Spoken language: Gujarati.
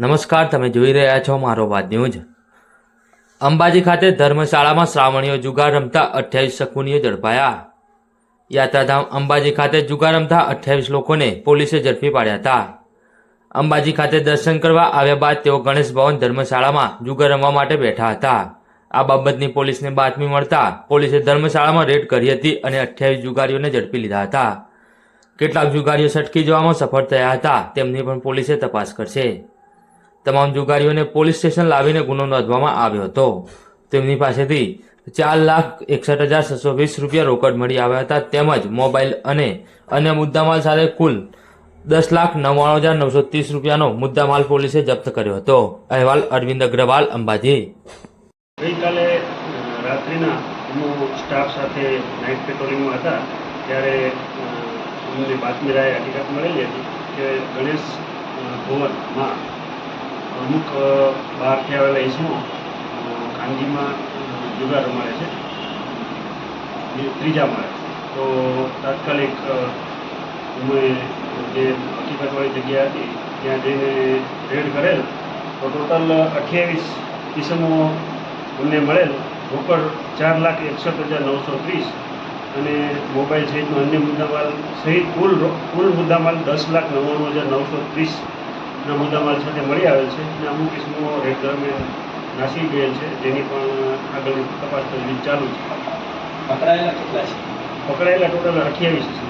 નમસ્કાર, તમે જોઈ રહ્યા છો મારો વાત ન્યૂઝ. અંબાજી ખાતે ધર્મશાળામાં શ્રાવણીઓ જુગાર રમતા અઠ્યાવીસ શકુનીઓ ઝડપાયા. યાત્રાધામ અંબાજી ખાતે જુગાર રમતા અઠ્યાવીસ લોકોને પોલીસે ઝડપી પાડ્યા હતા. અંબાજી ખાતે દર્શન કરવા આવ્યા બાદ તેઓ ગણેશ ભવન ધર્મશાળામાં જુગાર રમવા માટે બેઠા હતા. આ બાબતની પોલીસને બાતમી મળતા પોલીસે ધર્મશાળામાં રેડ કરી હતી અને અઠ્યાવીસ જુગારીઓને ઝડપી લીધા હતા. કેટલાક જુગારીઓ છટકી જવામાં સફળ થયા હતા, તેમની પણ પોલીસે તપાસ કરશે. તમામ જુગારીઓને પોલીસ સ્ટેશન લાવીને ગુનો નોંધવામાં આવ્યો હતો. તેમની પાસેથી ચાર લાખ એકસઠ હજાર છસો વીસ રૂપિયા રોકડ મળી આવ્યા હતા. તેમજ મોબાઈલ અને અન્ય મુદ્દામાલ સાથે કુલ દસ લાખ નવ્વાણું હજાર નવસો ત્રીસ રૂપિયાનો મુદ્દામાલ પોલીસે જપ્ત કર્યો હતો. અહેવાલ અરવિંદ અગ્રવાલ, અંબાજી. ગઈકાલે રાત્રિના હું સ્ટાફ સાથે નાઇટ પેટ્રોલિંગમાં હતા, ત્યારે અમને બાતમી રાય હકીકત મળેલી હતી કે ગણેશ ભવનમાં અમુક બહારથી આવેલા ઈસમો ખાનગીમાં જુગાર રમાડે છે. ત્રીજા માળે. તો તાત્કાલિક અમે જે હકીકતવાળી જગ્યા હતી, ત્યાં જઈને રેડ કરેલ તો ટોટલ અઠ્યાવીસ ઇસમો અમને મળેલ. રોકડ ચાર લાખ એકસઠ હજાર નવસો ત્રીસ અને મોબાઈલ સહિતનો અન્ય મુદ્દામાલ સહિત કુલ કુલ મુદ્દામાલ દસ લાખ નવ્વાણું હજાર નવસો ત્રીસના મુદ્દામાલ સાથે મળી આવેલ છે અને અમુક કિસ્મો રેડ દરમિયાન નાસી ગયેલ છે જેની પણ આગળની તપાસ તજવીજ ચાલુ છે. પકડાયેલા કેટલા છે? પકડાયેલા ટોટલ અઠ્યાવીસ છે.